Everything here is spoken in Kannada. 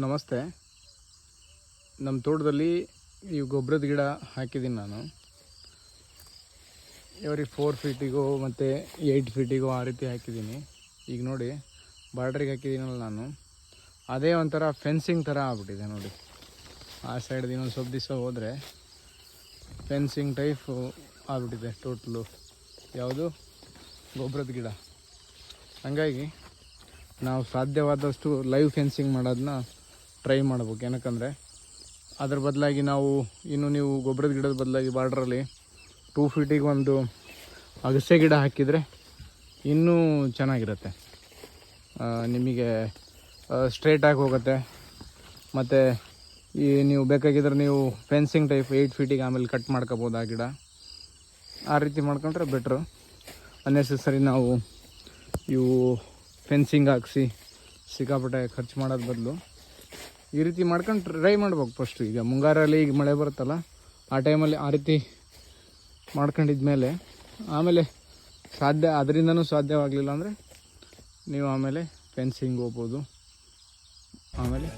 ನಮಸ್ತೆ. ನಮ್ಮ ತೋಟದಲ್ಲಿ ಈ ಗೊಬ್ಬರದ ಗಿಡ ಹಾಕಿದ್ದೀನಿ ನಾನು. ಎವ್ರಿ ಫೋರ್ ಫೀಟಿಗೂ ಮತ್ತು ಏಯ್ಟ್ ಫೀಟಿಗೂ ಆ ರೀತಿ ಹಾಕಿದ್ದೀನಿ. ಈಗ ನೋಡಿ, ಬಾರ್ಡ್ರಿಗೆ ಹಾಕಿದ್ದೀನಲ್ಲ ನಾನು. ಅದೇ ಒಂಥರ ಫೆನ್ಸಿಂಗ್ ಥರ ಆಗ್ಬಿಟ್ಟಿದೆ ನೋಡಿ. ಆ ಸೈಡ್ ಇನ್ನೊಂದು ಸ್ವಲ್ಪ ದಿವಸ ಹೋದರೆ ಫೆನ್ಸಿಂಗ್ ಟೈಪ್ ಆಗ್ಬಿಟ್ಟಿದೆ ಟೋಟ್ಲು ಯಾವುದು? ಗೊಬ್ಬರದ ಗಿಡ. ಹಂಗಾಗಿ ನಾವು ಸಾಧ್ಯವಾದಷ್ಟು ಲೈವ್ ಫೆನ್ಸಿಂಗ್ ಮಾಡೋದನ್ನ ಟ್ರೈ ಮಾಡ್ಬೇಕು. ಏನಕ್ಕಂದರೆ, ಅದ್ರ ಬದಲಾಗಿ ನಾವು ಇನ್ನು ನೀವು ಗೊಬ್ಬರದ ಗಿಡದ ಬದಲಾಗಿ ಬಾರ್ಡ್ರಲ್ಲಿ ಟೂ ಫೀಟಿಗೆ ಒಂದು ಅಗಸೆ ಗಿಡ ಹಾಕಿದರೆ ಇನ್ನೂ ಚೆನ್ನಾಗಿರುತ್ತೆ. ನಿಮಗೆ ಸ್ಟ್ರೇಟಾಗಿ ಹೋಗುತ್ತೆ. ಮತ್ತು ಈ ನೀವು ಬೇಕಾಗಿದ್ರೆ ನೀವು ಫೆನ್ಸಿಂಗ್ ಟೈಪ್ ಏಯ್ಟ್ ಫೀಟಿಗೆ ಆಮೇಲೆ ಕಟ್ ಮಾಡ್ಕೋಬೋದು ಆ ಗಿಡ. ಆ ರೀತಿ ಮಾಡ್ಕೊಂಡ್ರೆ ಬೆಟ್ರು ಅನ್ನೆಸೆಸರಿ ನಾವು ಇವು ಫೆನ್ಸಿಂಗ್ ಹಾಕ್ಸಿ ಸಿಕ್ಕಾಪಟ್ಟೆ ಖರ್ಚು ಮಾಡೋದು ಬದಲು. ಈ ರೀತಿ ಮಾಡ್ಕೊಂಡು ಟ್ರೈ ಮಾಡ್ಬೇಕು ಫಸ್ಟು ಈಗ. ಮುಂಗಾರಲ್ಲಿ ಈಗ ಮಳೆ ಬರುತ್ತಲ್ಲ, ಆ ಟೈಮಲ್ಲಿ ಆ ರೀತಿ ಮಾಡ್ಕೊಂಡಿದ್ಮೇಲೆ ಆಮೇಲೆ ಸಾಧ್ಯ, ಅದರಿಂದನೂ ಸಾಧ್ಯವಾಗಲಿಲ್ಲ ಅಂದರೆ ನೀವು ಆಮೇಲೆ ಫೆನ್ಸಿಂಗ್ ಹೋಗ್ಬೋದು. ಆಮೇಲೆ